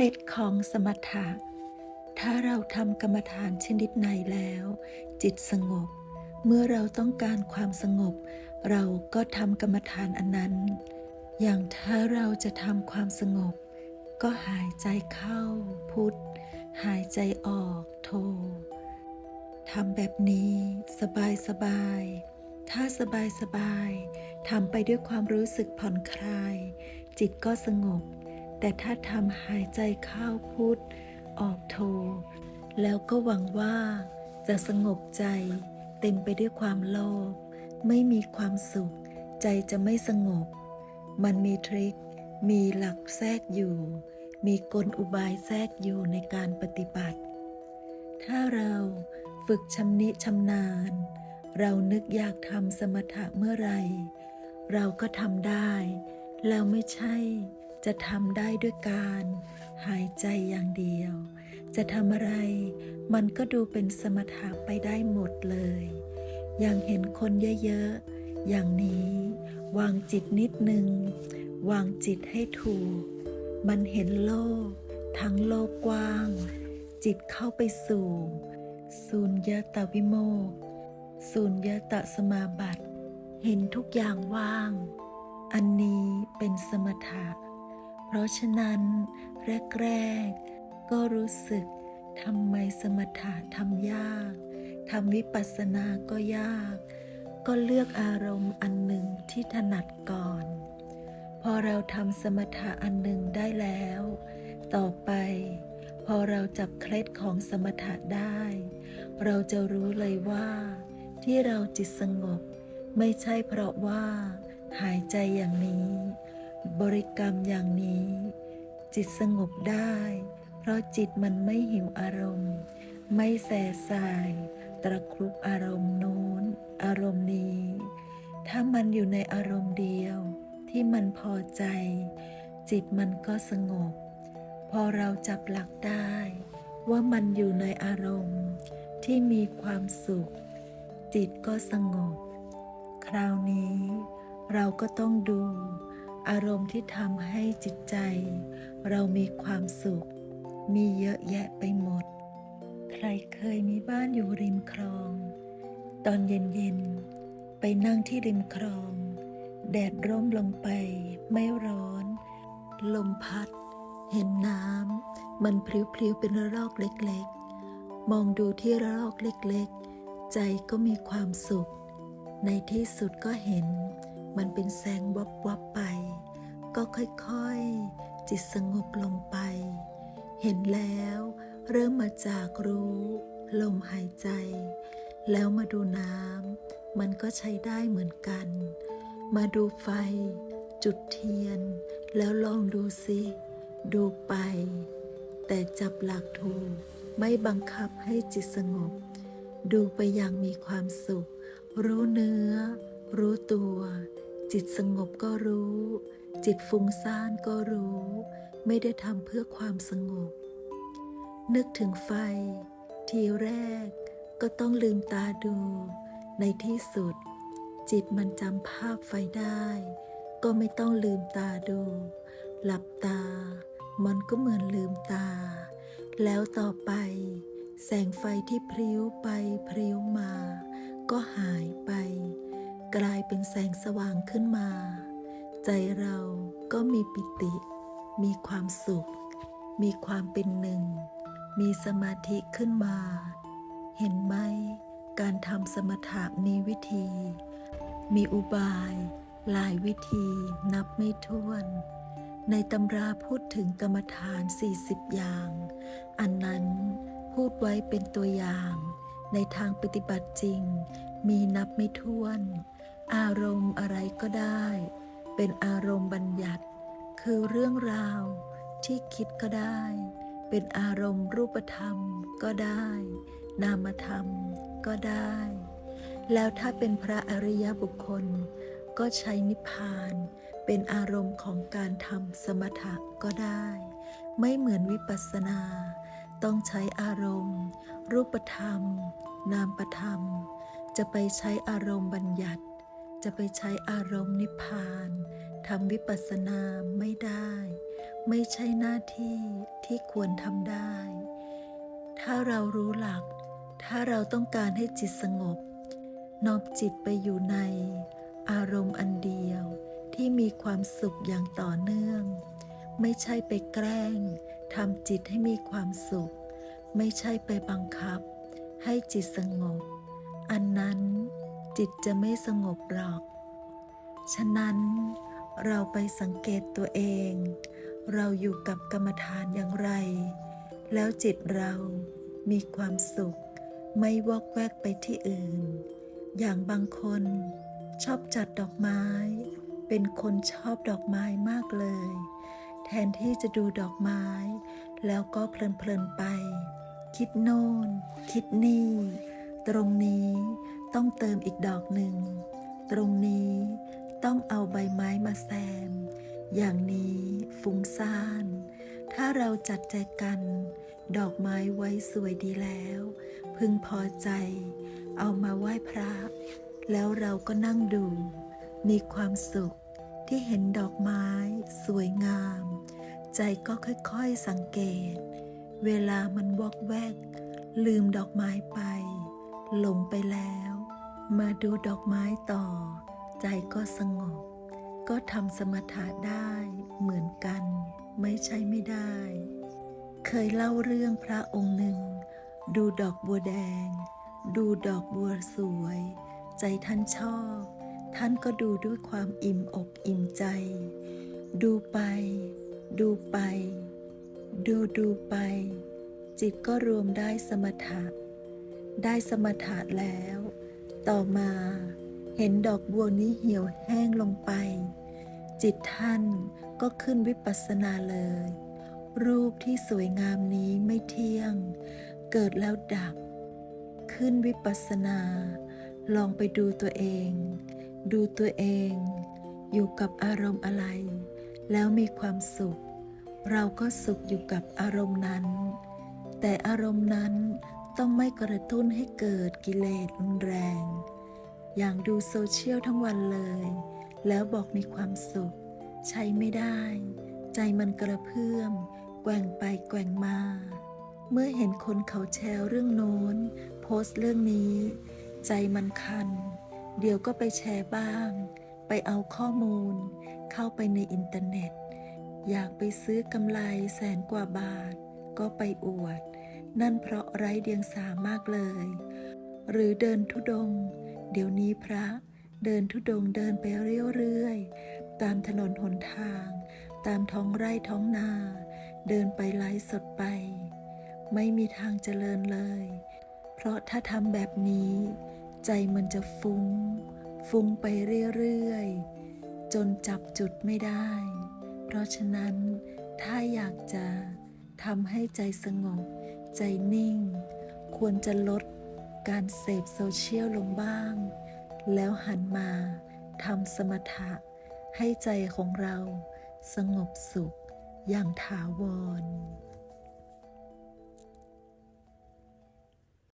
ล็ดของสมถะ ถ้าเราทำกรรมฐานชนิดไหนแล้ว จิตสงบ เมื่อเราต้องการความสงบ เราก็ทำกรรมฐานอันนั้น อย่างถ้าเราจะทำความสงบ ก็หายใจเข้า พุทธหายใจออกโททำแบบนี้สบายสบายๆถ้าสบายสบายๆทำไปด้วยความรู้สึกผ่อนคลาย จิตก็สงบ แต่ถ้าทำหายใจเข้าพุทธออกโท แล้วก็หวังว่าจะสงบใจ เต็มไปด้วยความโลภไม่มีความสุข ใจจะไม่สงบ มันมีทริค มีหลักแทรกอยู่ มีกลอุบายแทรกอยู่ในการปฏิบัติ ถ้าเราฝึกชำนิชำนาญ เรานึกอยากทำสมถะเมื่อไร เราก็ทำได้ แล้วไม่ใช่ จะทำได้ด้วยการ หายใจอย่างเดียว จะทำอะไร มันก็ดูเป็นสมถะไปได้หมดเลย อย่างเห็นคนเยอะๆ อย่างนี้ วางจิตนิดนึง วางจิตให้ถูก มันเห็นโลก ทั้งโลกกว้าง จิตเข้าไปสู่สุญญตาวิโมกข์สุญญตสมาบัติ เห็นทุกอย่างว่าง อันนี้เป็นสมถะ เพราะฉะนั้น แรก ๆ ก็รู้สึกทำไมสมถะทำยากทำวิปัสสนาก็ยาก ก็เลือกอารมณ์อันหนึ่งที่ถนัดก่อน พอเราทำสมถะอันหนึ่งได้แล้ว ต่อไป พอเราจับเคล็ดของสมถะได้ เราจะรู้เลยว่า ที่เราจิตสงบ ไม่ใช่เพราะว่า หายใจอย่างนี้ บริกรรมอย่างนี้ จิตสงบได้ เพราะจิตมันไม่หิวอารมณ์ ไม่แสสาย ตะครุบอารมณ์โน้น อารมณ์นี้ ถ้ามันอยู่ในอารมณ์เดียว ที่มันพอใจ จิตมันก็สงบ พอเราจับหลักได้ ว่ามันอยู่ในอารมณ์ที่มีความสุข จิตก็สงบ คราวนี้เราก็ต้องดู อารมณ์ที่ทำให้จิตใจ เรามีความสุข มีเยอะแยะไปหมด ใครเคยมีบ้านอยู่ริมคลอง ตอนเย็นๆ ไปนั่งที่ริมคลอง แดดร่มลงไปไม่ร้อน ลมพัด เห็นน้ำมันพลิ้วๆเป็นระลอกเล็กๆ มองดูที่ระลอกเล็กๆ ใจก็มีความสุข ในที่สุดก็เห็นมันเป็นแสงวับวับๆไป ก็ค่อยๆ จิตสงบลงไป เห็นแล้วเริ่มมาจากรู้ ลมหายใจ แล้วมาดูน้ำมันก็ใช้ได้เหมือนกัน มาดูไฟ จุดเทียน แล้วลองดูสิดูไป แต่จับหลักถูกไม่บังคับให้จิตสงบ ดูไปอย่างมีความสุข รู้เนื้อ รู้ตัว จิตสงบก็รู้ จิตฟุ้งซ่านก็รู้ ไม่ได้ทำเพื่อความสงบ นึกถึงไฟ ทีแรกก็ต้องลืมตาดู ในที่สุด จิตมันจำภาพไฟได้ ก็ไม่ต้องลืมตาดู หลับตา มันก็เหมือนลืมตา แล้วต่อไป แสงไฟที่พริ้วไปพริ้วมา ก็หายไป กลายเป็นแสงสว่างขึ้นมา ใจเราก็มีปิติ มีความสุข มีความเป็นหนึ่ง มีสมาธิขึ้นมา เห็นไหม การทำสมถะมีวิธี มีอุบาย หลายวิธีนับไม่ถ้วน ในตำราพูดถึงกรรมฐาน 40 อย่าง อันนั้นพูดไว้เป็นตัวอย่าง ในทางปฏิบัติจริง มีนับไม่ถ้วน อารมณ์อะไรก็ได้ เป็นอารมณ์บัญญัติ คือเรื่องราวที่คิดก็ได้ เป็นอารมณ์รูปธรรมก็ได้ นามธรรมก็ได้ แล้วถ้าเป็นพระอริยบุคคล ก็ใช้นิพพาน เป็นอารมณ์ของการทำสมถะก็ได้ ไม่เหมือนวิปัสสนา ต้องใช้อารมณ์ รูปธรรม นามธรรม จะไปใช้อารมณ์บัญญัติ จะไปใช้อารมณ์นิพพานทำวิปัสสนาไม่ได้ ไม่ใช่หน้าที่ที่ควรทำได้ ถ้าเรารู้หลัก ถ้าเราต้องการให้จิตสงบนอบจิตไปอยู่ใน อารมณ์อันเดียวที่มีความสุขอย่างต่อเนื่อง ไม่ใช่ไปแกล้งทำจิตให้มีความสุข ไม่ใช่ไปบังคับ ให้จิตสงบ อันนั้น จิตจะไม่สงบหรอก ฉะนั้นเราไปสังเกตตัวเอง เราอยู่กับกรรมฐานอย่างไร แล้วจิตเรามีความสุข ไม่วอกแวกไปที่อื่น อย่างบางคนชอบจัดดอกไม้ เป็นคนชอบดอกไม้มากเลย แทนที่จะดูดอกไม้ แล้วก็เพลินๆไป คิดโน่น คิดนี่ ตรงนี้ ต้องเติมอีกดอกหนึ่ง ตรงนี้ต้องเอาใบไม้มาแซม อย่างนี้ฟุ้งซ่าน ถ้าเราจัดแจกัน ดอกไม้ไว้สวยดีแล้ว พึงพอใจ เอามาไหว้พระ แล้วเราก็นั่งดู มีความสุขที่เห็นดอกไม้สวยงาม ใจก็ค่อยๆสังเกต เวลามันวอกแวก ลืมดอกไม้ไป หลงไปแล้ว มาดูดอกไม้ต่อ ใจก็สงบ ก็ทำสมถะได้เหมือนกัน ไม่ใช่ไม่ได้ เคยเล่าเรื่องพระองค์หนึ่ง ดูดอกบัวแดง ดูดอกบัวสวย ใจท่านชอบ ท่านก็ดูด้วยความอิ่มอกอิ่มใจ ดูไป ดูไป ดูดูไป จิตก็รวมได้สมถะ ได้สมถะแล้ว ต่อมาเห็นดอกบัวนี้เหี่ยวแห้งลงไป จิตท่านก็ขึ้นวิปัสสนาเลย รูปที่สวยงามนี้ไม่เที่ยง เกิดแล้วดับ ขึ้นวิปัสสนา ลองไปดูตัวเอง ดูตัวเอง อยู่กับอารมณ์อะไร แล้วมีความสุข เราก็สุขอยู่กับอารมณ์นั้น แต่อารมณ์นั้น ต้องไม่กระตุ้นให้เกิดกิเลสรุนแรง อย่างดูโซเชียลทั้งวันเลย แล้วบอกมีความสุข ใช้ไม่ได้ ใจมันกระเพื่อม แกว่งไปแกว่งมา เมื่อเห็นคนเขาแชร์เรื่องโน้น โพสต์เรื่องนี้ ใจมันคัน เดี๋ยวก็ไปแชร์บ้าง ไปเอาข้อมูล เข้าไปในอินเทอร์เน็ต อยากไปซื้อกำไรแสนกว่าบาท ก็ไปอวด นั่นเพราะไร้เดียงสามากเลย หรือเดินทุดง เดี๋ยวนี้พระเดินทุดงเดินไปเรื่อยๆ ตามถนนหนทาง ตามท้องไร่ท้องนา เดินไปไลฟ์สดไป ไม่มีทางเจริญเลย เพราะถ้าทำแบบนี้ ใจมันจะฟุง้ง ฟุ้งไปเรื่อยๆ จนจับจุดไม่ได้ เพราะฉะนั้นถ้าอยากจะทำให้ใจสงบ ใจนิ่ง ควรจะลดการเสพโซเชียลลงบ้าง แล้วหันมาทำสมถะ ให้ใจของเราสงบสุขอย่างถาวร